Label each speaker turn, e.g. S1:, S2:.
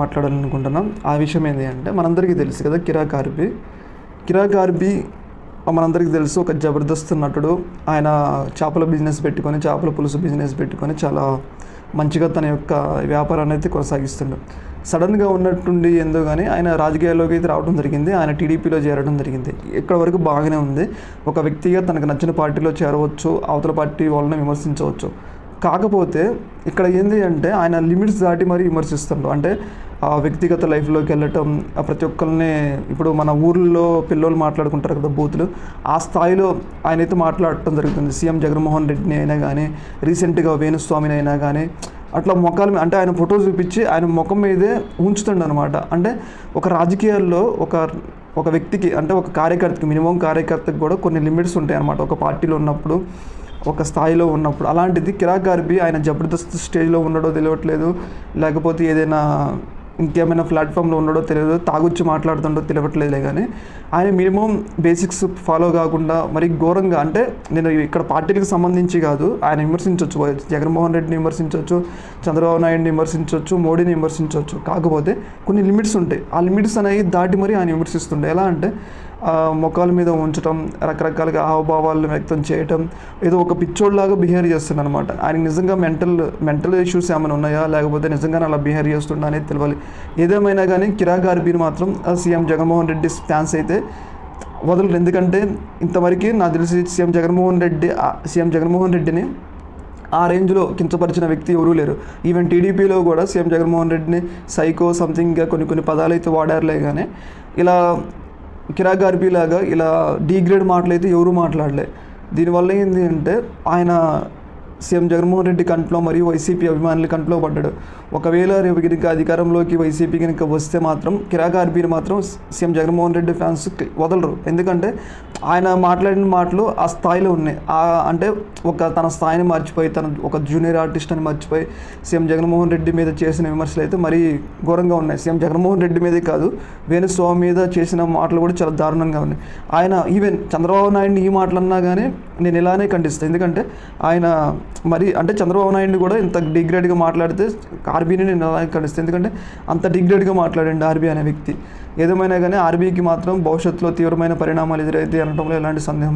S1: మాట్లాడాలనుకుంటున్నాం. ఆ విషయం ఏంటి అంటే మనందరికీ తెలుసు కదా కిరా కార్బీ కిరా కార్బీ మనందరికీ తెలుసు ఒక జబర్దస్త్ నటుడు. ఆయన చేపల బిజినెస్ పెట్టుకొని చేపల పులుసు బిజినెస్ పెట్టుకొని చాలా మంచిగా తన యొక్క వ్యాపారాన్ని అయితే కొనసాగిస్తుండు. సడన్గా ఉన్నట్టుండి ఏందో కానీ ఆయన రాజకీయాల్లోకి అయితే రావడం జరిగింది. ఆయన టీడీపీలో చేరడం జరిగింది. ఇక్కడ వరకు బాగానే ఉంది. ఒక వ్యక్తిగా తనకు నచ్చిన పార్టీలో చేరవచ్చు అవతల పార్టీ వాళ్ళని విమర్శించవచ్చు. కాకపోతే ఇక్కడ ఏంది అంటే ఆయన లిమిట్స్ దాటి మరీ విమర్శిస్తుండ్రు అంటే ఆ వ్యక్తిగత లైఫ్లోకి వెళ్ళటం ఆ ప్రతి ఒక్కరిని ఇప్పుడు మన ఊర్లో పిల్లలు మాట్లాడుకుంటారు కదా బూతులు ఆ స్థాయిలో ఆయన అయితే మాట్లాడటం జరుగుతుంది. సీఎం జగన్మోహన్ రెడ్డిని అయినా కానీ రీసెంట్గా వేణుస్వామిని అయినా కానీ అట్లా ముఖాల మీద అంటే ఆయన ఫోటో చూపించి ఆయన ముఖం మీదే ఉంచుతుండ అనమాట అంటే ఒక రాజకీయాల్లో ఒక ఒక వ్యక్తికి అంటే ఒక కార్యకర్తకి మినిమం కార్యకర్తకి కూడా కొన్ని లిమిట్స్ ఉంటాయి అనమాట ఒక పార్టీలో ఉన్నప్పుడు ఒక స్థాయిలో ఉన్నప్పుడు. అలాంటిది కిరాక్ గార్బి ఆయన జబర్దస్త్ స్టేజ్లో ఉండడో తెలియట్లేదు. లేకపోతే ఏదైనా ఇంకేమైనా ప్లాట్ఫామ్లో ఉండడో తెలియదు. తాగుచ్చి మాట్లాడుతుండో తెలియట్లేదులే కానీ ఆయన మినిమం బేసిక్స్ ఫాలో కాకుండా మరి ఘోరంగా అంటే నేను ఇక్కడ పార్టీలకు సంబంధించి కాదు ఆయన విమర్శించవచ్చు జగన్మోహన్ రెడ్డిని విమర్శించవచ్చు చంద్రబాబు నాయుడిని విమర్శించవచ్చు మోడీని విమర్శించవచ్చు కాకపోతే కొన్ని లిమిట్స్ ఉంటాయి. ఆ లిమిట్స్ అనేవి దాటి మరి ఆయన విమర్శిస్తుండే. ఎలా అంటే ముఖాల మీద ఉంచడం రకరకాలుగా హావభావాలను వ్యక్తం చేయటం ఏదో ఒక పిచ్చోడ్లాగా బిహేవ్ చేస్తున్నాడు అనమాట ఆయన నిజంగా మెంటల్ మెంటల్ ఇష్యూస్ ఏమైనా ఉన్నాయా? లేకపోతే నిజంగానే అలా బిహేవ్ చేస్తుండా అనేది తెలియాలి ఏదేమైనా కానీ కిరా గార్బీని మాత్రం ఆ సీఎం జగన్మోహన్ రెడ్డి ఫ్యాన్స్ అయితే వదలరు. ఎందుకంటే ఇంతవరకు నాకు తెలిసి సీఎం జగన్మోహన్ రెడ్డి సీఎం జగన్మోహన్ రెడ్డిని ఆ రేంజ్లో కించపరిచిన వ్యక్తి ఎవరూ లేరు. ఈవెన్ టీడీపీలో కూడా సీఎం జగన్మోహన్ రెడ్డిని సైకో సంథింగ్ కొన్ని కొన్ని పదాలు అయితే వాడారులే కానీ ఇలా కిరా గార్బీ లాగా ఇలా డీగ్రేడ్ మాటలు అయితే ఎవరూ మాట్లాడలే దీనివల్ల ఏంటి అంటే ఆయన సీఎం జగన్మోహన్ రెడ్డి కంట్లో మరియు వైసీపీ అభిమానుల కంట్లో పడ్డాడు. ఒకవేళ రేపు కనుక అధికారంలోకి వైసీపీ కనుక వస్తే మాత్రం కిరాకార్బీని మాత్రం సీఎం జగన్మోహన్ రెడ్డి ఫ్యాన్స్ వదలరు. ఎందుకంటే ఆయన మాట్లాడిన మాటలు ఆ స్థాయిలో ఉన్నాయి. అంటే ఒక తన స్థాయిని మర్చిపోయి తన ఒక జూనియర్ ఆర్టిస్ట్ అని మర్చిపోయి సీఎం జగన్మోహన్ రెడ్డి మీద చేసిన విమర్శలు అయితే మరీ ఘోరంగా ఉన్నాయి. సీఎం జగన్మోహన్ రెడ్డి మీదే కాదు వేణుస్వామి మీద చేసిన మాటలు కూడా చాలా దారుణంగా ఉన్నాయి. ఆయన ఈవెన్ చంద్రబాబు నాయుడిని ఈ మాటలు అన్నా కానీ నేను ఇలానే ఖండిస్తాను ఎందుకంటే ఆయన మరి అంటే చంద్రబాబు నాయుడిని కూడా ఇంత డిగ్రేడ్గా మాట్లాడితే ఆర్బీని నేను ఇలానే ఖండిస్తాను ఎందుకంటే అంత డిగ్రేడ్గా మాట్లాడండి ఆర్బీ అనే వ్యక్తి. ఏదేమైనా కానీ ఆర్బీకి మాత్రం భవిష్యత్తులో తీవ్రమైన పరిణామాలు ఎదురైతే అనడంలో ఎలాంటి సందేహం